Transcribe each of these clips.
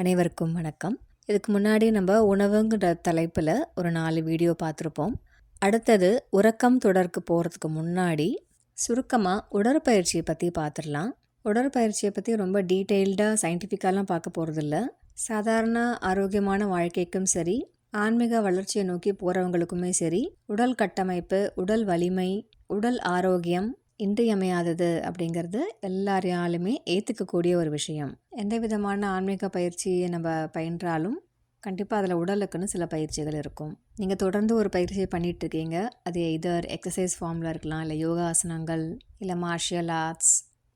அனைவருக்கும் வணக்கம். இதுக்கு முன்னாடி நம்ம உணவுங்கிற தலைப்பில் ஒரு நாலு வீடியோ பார்த்துருப்போம் அடுத்தது உறக்கம் தொடர்க்கு போகிறதுக்கு முன்னாடி சுருக்கமாக உடற்பயிற்சியை பற்றி பார்த்துடலாம் உடற்பயிற்சியை பற்றி ரொம்ப டீட்டெயில்டாக சயின்டிஃபிக்காலாம் பார்க்க போகிறதில்ல சாதாரண ஆரோக்கியமான வாழ்க்கைக்கும் சரி ஆன்மீக வளர்ச்சியை நோக்கி போகிறவங்களுக்குமே சரி உடல் கட்டமைப்பு உடல் வலிமை உடல் ஆரோக்கியம் இன்றியமையாதது அப்படிங்கிறது எல்லாரையாலுமே ஏற்றுக்கக்கூடிய ஒரு விஷயம். எந்த விதமான ஆன்மீக பயிற்சியை நம்ம பயின்றாலும் கண்டிப்பாக அதில் உடலுக்குன்னு சில பயிற்சிகள் இருக்கும். நீங்கள் தொடர்ந்து ஒரு பயிற்சியை பண்ணிகிட்டு இருக்கீங்க அது இதர் எக்ஸசைஸ் ஃபார்மில் இருக்கலாம் இல்லை யோகாசனங்கள் இல்லை மார்ஷியல் ஆர்ட்ஸ்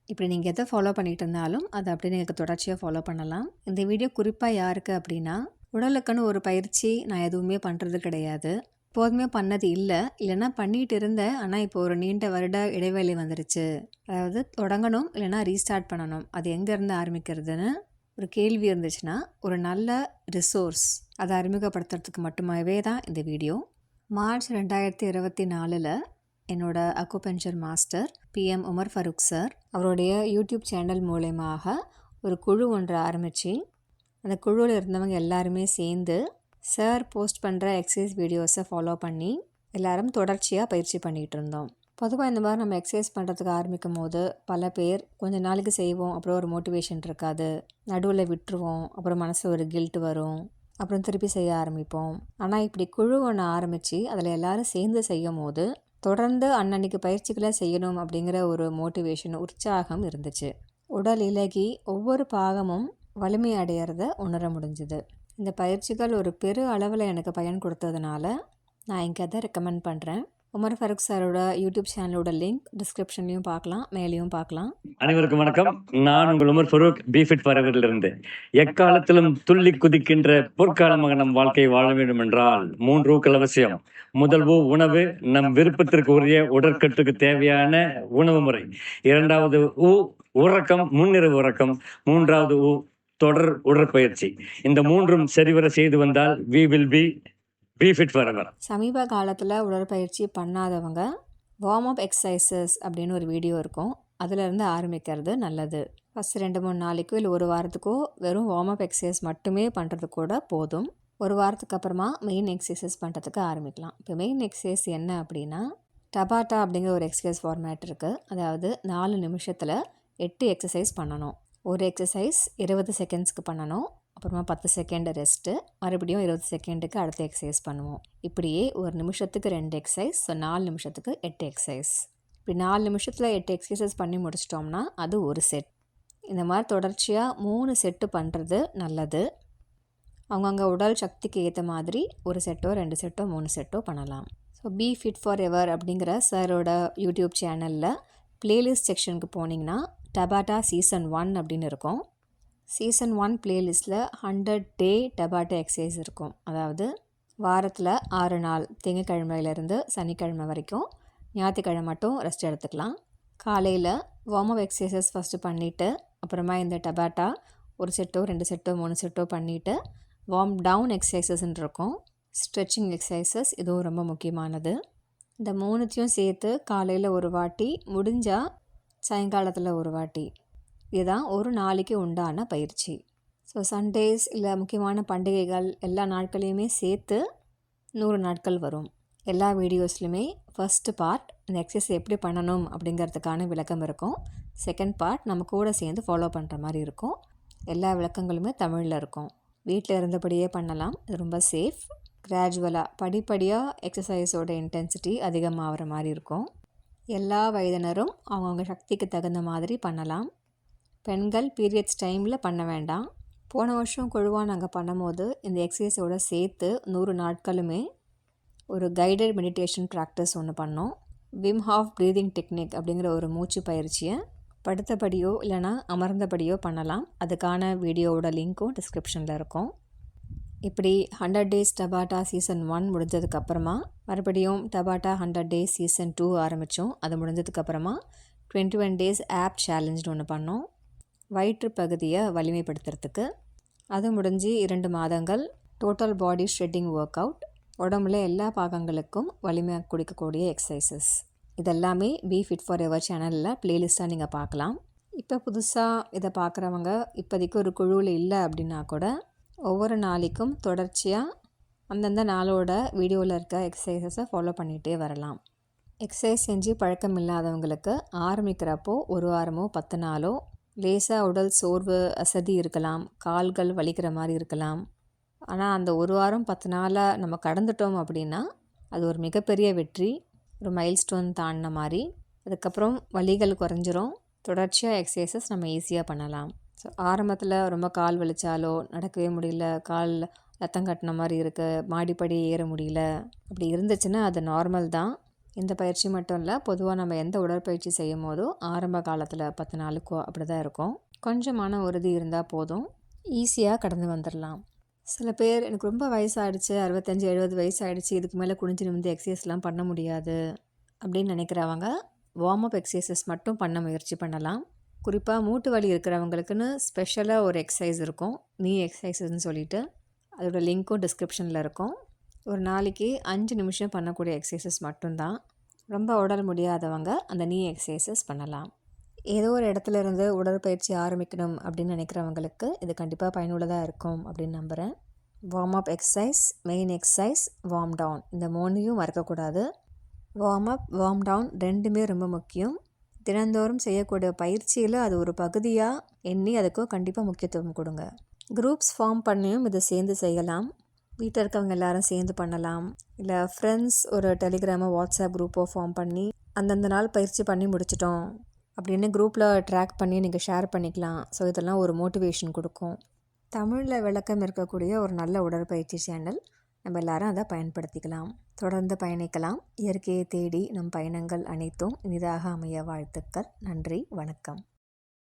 இப்படி நீங்கள் எதை ஃபாலோ பண்ணிகிட்டு இருந்தாலும் அதை அப்படியே நீங்கள் தொடர்ச்சியாக ஃபாலோ பண்ணலாம். இந்த வீடியோ குறிப்பாக யாருக்கு அப்படின்னா உடலுக்குன்னு ஒரு பயிற்சி நான் எதுவுமே பண்ணுறது கிடையாது. எப்போதுமே பண்ணது இல்லை. இல்லைன்னா பண்ணிகிட்டு இருந்தேன். ஆனால் இப்போ ஒரு நீண்ட வருட இடைவெளி வந்துருச்சு. அதாவது தொடங்கணும் இல்லைன்னா ரீஸ்டார்ட் பண்ணணும். அது எங்கேருந்து ஆரம்பிக்கிறதுன்னு ஒரு கேள்வி இருந்துச்சுன்னா ஒரு நல்ல ரிசோர்ஸ் அதை அறிமுகப்படுத்துறதுக்கு மட்டுமாகவே தான் இந்த வீடியோ. மார்ச் ரெண்டாயிரத்தி இருபத்தி நாலில் என்னோட acupuncture master PM Umar Farooq sir அவருடைய யூடியூப் சேனல் மூலயமாக ஒரு குழு ஒன்று ஆரம்பித்து அந்த குழுவில் இருந்தவங்க எல்லாருமே சேர்ந்து சார் போஸ்ட் பண்ணுற எக்ஸசைஸ் வீடியோஸை ஃபாலோ பண்ணி எல்லாரும் தொடர்ச்சியாக பயிற்சி பண்ணிகிட்டு இருந்தோம். பொதுவாக இந்த மாதிரி நம்ம எக்ஸசைஸ் பண்ணுறதுக்கு ஆரம்பிக்கும் போது பல பேர் கொஞ்சம் நாளைக்கு செய்வோம் அப்புறம் ஒரு மோட்டிவேஷன் இருக்காது. நடுவில் விட்டுருவோம் அப்புறம் மனசில் ஒரு கில்ட் வரும் அப்புறம் திருப்பி செய்ய ஆரம்பிப்போம். ஆனால் இப்படி குழு ஒன்று ஆரம்பித்து அதில் எல்லோரும் சேர்ந்து செய்யும் போது தொடர்ந்து அன்னன்னைக்கு பயிற்சிகளை செய்யணும் அப்படிங்கிற ஒரு மோட்டிவேஷன் உற்சாகம் இருந்துச்சு. உடல் இலகி ஒவ்வொரு பாகமும் வலிமை அடையிறத உணர முடிஞ்சுது. இந்த பயிற்சிகள் ஒரு பெரு அளவில் எனக்கு பயன் கொடுத்ததுனால நான் இங்கே அதை ரெக்கமெண்ட் பண்ணுறேன் உமர் ஃபருக் சாரோட யூடியூப் சேனலோட லிங்க் டிஸ்கிரிப்ஷன்லையும் பார்க்கலாம் மேலேயும் பார்க்கலாம். அனைவருக்கும் வணக்கம். நான் உங்கள் உமர் ஃபருக் பிஃபிட் இருந்து எக்காலத்திலும் துள்ளி குதிக்கின்ற பொற்காலமாக நம் வாழ்க்கை வாழ வேண்டும் என்றால் மூன்று ஊக்கள் அவசியம் முதல் ஊ உணவு. நம் விருப்பத்திற்கு உரிய உடற்கட்டுக்கு தேவையான உணவு முறை. இரண்டாவது ஊ உறக்கம் முன்னிரவு உறக்கம். மூன்றாவது ஊ தொடர் உடற்பயிற்சி. இந்த மூன்றும் சரிவர செய்து வந்தால் we will be be fit for சமீப காலத்தில் உடற்பயிற்சி பண்ணாதவங்க வார்ம் அப் எக்ஸசைசஸ் அப்படின்னு ஒரு வீடியோ இருக்கும். அதிலிருந்து ஆரம்பிக்கிறது நல்லது. ஃபஸ்ட் ரெண்டு மூணு நாளைக்கோ இல்லை ஒரு வாரத்துக்கோ வெறும் வார்ம் அப் எக்ஸசைஸ் மட்டுமே பண்ணுறது கூட போதும். ஒரு வாரத்துக்கு அப்புறமா மெயின் எக்ஸசைஸ் பண்ணுறதுக்கு ஆரம்பிக்கலாம். இப்போ மெயின் எக்ஸசைஸ் என்ன அப்படின்னா டபாட்டா அப்படிங்கிற ஒரு எக்ஸசைஸ் ஃபார்மேட் இருக்குது அதாவது நாலு நிமிஷத்தில் எட்டு எக்ஸசைஸ் பண்ணணும். ஒரு எக்ஸசைஸ் இருபது செகண்ட்ஸ்க்கு பண்ணணும். அப்புறமா பத்து செகண்ட் ரெஸ்ட்டு மறுபடியும் இருபது செகண்டுக்கு அடுத்த எக்ஸசைஸ் பண்ணுவோம். இப்படியே ஒரு நிமிஷத்துக்கு ரெண்டு எக்ஸசைஸ் ஸோ நாலு நிமிஷத்துக்கு எட்டு எக்ஸசைஸ் இப்படி நாலு நிமிஷத்தில் எட்டு எக்ஸசைஸ் பண்ணி முடிச்சிட்டோம்னா அது ஒரு செட் இந்த மாதிரி தொடர்ச்சியாக மூணு செட்டு பண்ணுறது நல்லது. அவங்கவுங்க உடல் சக்திக்கு ஏற்ற மாதிரி ஒரு செட்டோ ரெண்டு செட்டோ மூணு செட்டோ பண்ணலாம். So be fit forever அப்படிங்கிற சாரோட யூடியூப் சேனலில் ப்ளேலிஸ்ட் செக்ஷனுக்கு போனீங்கன்னா டபாட்டா சீசன் ஒன் அப்படின்னு இருக்கும். சீசன் ஒன் பிளேலிஸ்ட்டில் ஹண்ட்ரட் டே டபாட்டா எக்ஸசைஸ் இருக்கும். அதாவது வாரத்தில் ஆறு நாள் திங்கக்கிழமையிலேருந்து சனிக்கிழமை வரைக்கும். ஞாயிற்றுக்கிழமை மட்டும் ரெஸ்ட் எடுத்துக்கலாம். காலையில் வார்ம் அப் எக்ஸசைசஸ் ஃபஸ்ட்டு பண்ணிவிட்டு அப்புறமா இந்த டபாட்டா ஒரு செட்டோ ரெண்டு செட்டோ மூணு செட்டோ பண்ணிவிட்டு வார்ம் டவுன் எக்ஸசைசஸ்ன்னு இருக்கும். ஸ்ட்ரெச்சிங் எக்ஸசைசஸ் இதுவும் ரொம்ப முக்கியமானது. இந்த மூணுத்தையும் சேர்த்து காலையில் ஒரு வாட்டி முடிஞ்சால் சாயங்காலத்தில் ஒரு வாட்டி. இதுதான் ஒரு நாளைக்கு உண்டான பயிற்சி. ஸோ சண்டேஸ் இல்லை முக்கியமான பண்டிகைகள் எல்லா நாட்களையுமே சேர்த்து நூறு நாட்கள் வரும். எல்லா வீடியோஸ்லையுமே ஃபஸ்ட்டு பார்ட் இந்த எக்ஸசைஸ் எப்படி பண்ணணும் அப்படிங்கிறதுக்கான விளக்கம் இருக்கும். செகண்ட் பார்ட் நம்ம கூட சேர்ந்து ஃபாலோ பண்ணுற மாதிரி இருக்கும். எல்லா விளக்கங்களுமே தமிழில் இருக்கும். வீட்டில் இருந்தபடியே பண்ணலாம். இது ரொம்ப சேஃப் கிராஜுவலாக படிப்படியாக எக்ஸசைஸோட இன்டென்சிட்டி அதிகமாகிற மாதிரி இருக்கும். எல்லா வயதினரும் அவங்கவுங்க சக்திக்கு தகுந்த மாதிரி பண்ணலாம். பெண்கள் பீரியட்ஸ் டைமில் பண்ண வேண்டாம். போன வருஷம் குழுவாக நாங்கள் பண்ணும்போது இந்த எக்ஸசைஸோடு சேர்த்து நூறு நாட்களுமே ஒரு கைடட் மெடிடேஷன் ப்ராக்டிஸ் ஒன்று பண்ணோம். விம் ஹாஃப் ப்ரீதிங் டெக்னிக் அப்படிங்கிற ஒரு மூச்சு பயிற்சியை படுத்தபடியோ இல்லைனா அமர்ந்தபடியோ பண்ணலாம். அதுக்கான வீடியோவோட லிங்க்கும் டிஸ்கிரிப்ஷனில் இருக்கும். இப்படி hundred days Tabata season one முடிஞ்சதுக்கப்புறமா மறுபடியும் Tabata hundred days season two ஆரம்பித்தோம் அது முடிஞ்சதுக்கப்புறமா டுவெண்ட்டி ஒன் டேஸ் ஆப் சேலஞ்சுன்னு ஒன்று பண்ணோம். வயிற்று பகுதியை வலிமைப்படுத்துறதுக்கு. அது முடிஞ்சு இரண்டு மாதங்கள் total body shredding workout உடம்புல எல்லா பாகங்களுக்கும் வலிமை கொடுக்கக்கூடிய எக்ஸசைசஸ் இதெல்லாமே பி ஃபிட் ஃபார் எவர் சேனலில் ப்ளேலிஸ்ட்டாக நீங்கள் பார்க்கலாம். இப்போ புதுசாக இதை பார்க்குறவங்க இப்போதைக்கு ஒரு குழுவில் இல்லை அப்படின்னா கூட ஒவ்வொரு நாளைக்கும் தொடர்ச்சியாக அந்தந்த நாளோட வீடியோவில் இருக்க எக்ஸசைசஸை ஃபாலோ பண்ணிகிட்டே வரலாம். எக்ஸசைஸ் செஞ்சு பழக்கம் இல்லாதவங்களுக்கு ஆரம்பிக்கிறப்போ ஒரு வாரமோ பத்து நாளோ லேசாக உடல் சோர்வு அசதி இருக்கலாம் கால்கள் வலிக்கிற மாதிரி இருக்கலாம். ஆனால் அந்த ஒரு வாரம் பத்து நாளாக நம்ம கடந்துட்டோம் அப்படின்னா அது ஒரு மிகப்பெரிய வெற்றி ஒரு மைல்ஸ்டோன் தாண்டின மாதிரி. அதுக்கப்புறம் வலிகள் குறைஞ்சிரும். தொடர்ச்சியாக எக்ஸசைசஸ் நம்ம ஈஸியாக பண்ணலாம். ஸோ ஆரம்பத்தில் ரொம்ப கால் வலிச்சாலோ நடக்கவே முடியல. கால் ரத்தம் கட்டின மாதிரி இருக்குது மாடிப்படி ஏற முடியல. அப்படி இருந்துச்சுன்னா அது நார்மல் தான். இந்த பயிற்சி மட்டும் இல்லை பொதுவாக நம்ம எந்த உடற்பயிற்சி செய்யும் போதும் ஆரம்ப காலத்தில் பத்து நாளுக்கோ அப்படி தான் இருக்கும். கொஞ்சம் மன உறுதி இருந்தால் போதும். ஈஸியாக கடந்து வந்துடலாம் சில பேர் எனக்கு ரொம்ப வயசாகிடுச்சு அறுபத்தஞ்சி எழுபது வயசு ஆகிடுச்சு இதுக்கு மேலே குனிஞ்சு நிமிந்து எக்ஸசைஸ்லாம் பண்ண முடியாது அப்படின்னு நினைக்கிறவங்க வார்ம் அப் எக்ஸசைசஸ் மட்டும் பண்ண முயற்சி பண்ணலாம். குறிப்பாக மூட்டு வலி இருக்கிறவங்களுக்குன்னு ஸ்பெஷலாக ஒரு எக்ஸசைஸ் இருக்கும். நீ எக்ஸசைசஸ்ன்னு சொல்லிட்டு. அதோட லிங்க்கும் டிஸ்கிரிப்ஷனில் இருக்கும். ஒரு நாளைக்கு அஞ்சு நிமிஷம் பண்ணக்கூடிய எக்ஸசைசஸ் மட்டும்தான். ரொம்ப உடல் முடியாதவங்க அந்த நீ எக்ஸசைசஸ் பண்ணலாம். ஏதோ ஒரு இடத்துல இருந்து உடற்பயிற்சி ஆரம்பிக்கணும் அப்படின்னு நினைக்கிறவங்களுக்கு இது கண்டிப்பாக பயனுள்ளதாக இருக்கும் அப்படின்னு நம்புகிறேன் warm up exercise main exercise warm down இந்த மூணையும் மறக்கக்கூடாது. வார்ம் அப் வார்ம் டவுன் ரெண்டுமே ரொம்ப முக்கியம். தினந்தோறும் செய்யக்கூடிய பயிற்சியில் அது ஒரு பகுதியாக எண்ணி அதுக்கும் கண்டிப்பாக முக்கியத்துவம் கொடுங்க. குரூப்ஸ் ஃபார்ம் பண்ணியும் இதை சேர்ந்து செய்யலாம். வீட்டில் இருக்கவங்க எல்லாரும் சேர்ந்து பண்ணலாம். இல்லை ஃப்ரெண்ட்ஸ் ஒரு டெலிகிராமோ வாட்ஸ்அப் குரூப்போ ஃபார்ம் பண்ணி அந்தந்த நாள் பயிற்சி பண்ணி முடிச்சிட்டோம் அப்படின்னு குரூப்பில் ட்ராக் பண்ணி நீங்கள் ஷேர் பண்ணிக்கலாம். ஸோ இதெல்லாம் ஒரு மோட்டிவேஷன் கொடுக்கும். தமிழில் விளக்கம் இருக்கக்கூடிய ஒரு நல்ல உடற்பயிற்சி சேனல் நம்ம எல்லாரும் அதை பயன்படுத்திக்கலாம். தொடர்ந்து பயணிக்கலாம். இயற்கையை தேடி நம் பயணங்கள் அனைத்தும் இனிதாக அமைய வாழ்த்துக்கள். நன்றி. வணக்கம்.